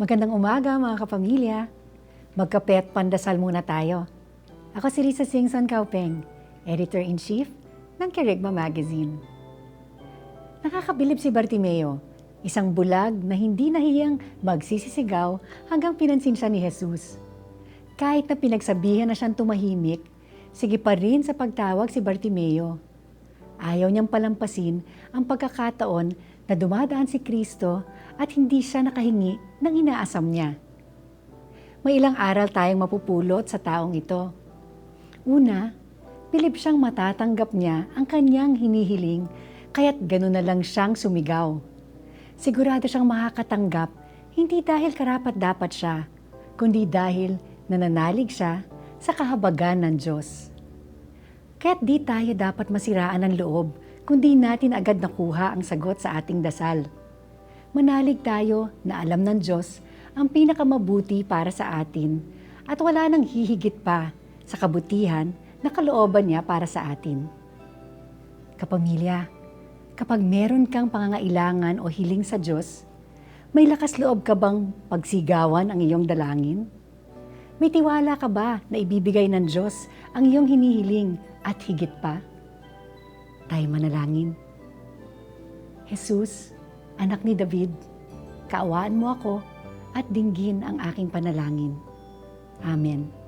Magandang umaga mga kapamilya. Magkape at pandasal muna tayo. Ako si Lisa Singson Kaupeng, Editor-in-Chief ng Kerigma Magazine. Nakakabilib si Bartimeo, isang bulag na hindi nahiyang magsisisigaw hanggang pinansin siya ni Jesus. Kahit na pinagsabihan na siyang tumahimik, sige pa rin sa pagtawag si Bartimeo. Ayaw niyang palampasin ang pagkakataon na dumadaan si Kristo at hindi siya nakahingi ng inaasam niya. May ilang aral tayong mapupulot sa taong ito. Una, pilip siyang matatanggap niya ang kanyang hinihiling kaya't gano'n na lang siyang sumigaw. Sigurado siyang makakatanggap hindi dahil karapat dapat siya, kundi dahil nananalig siya sa kahabagan ng Diyos. Kaya't di tayo dapat masiraan ng loob kundi natin agad nakuha ang sagot sa ating dasal. Manalig tayo na alam ng Diyos ang pinakamabuti para sa atin at wala nang hihigit pa sa kabutihan na kalooban niya para sa atin. Kapamilya, kapag meron kang pangangailangan o hiling sa Diyos, may lakas loob ka bang pagsigawan ang iyong dalangin? May tiwala ka ba na ibibigay ng Diyos ang iyong hinihiling at higit pa? Tayo manalangin. Jesus, anak ni David, kaawaan mo ako at dinggin ang aking panalangin. Amen.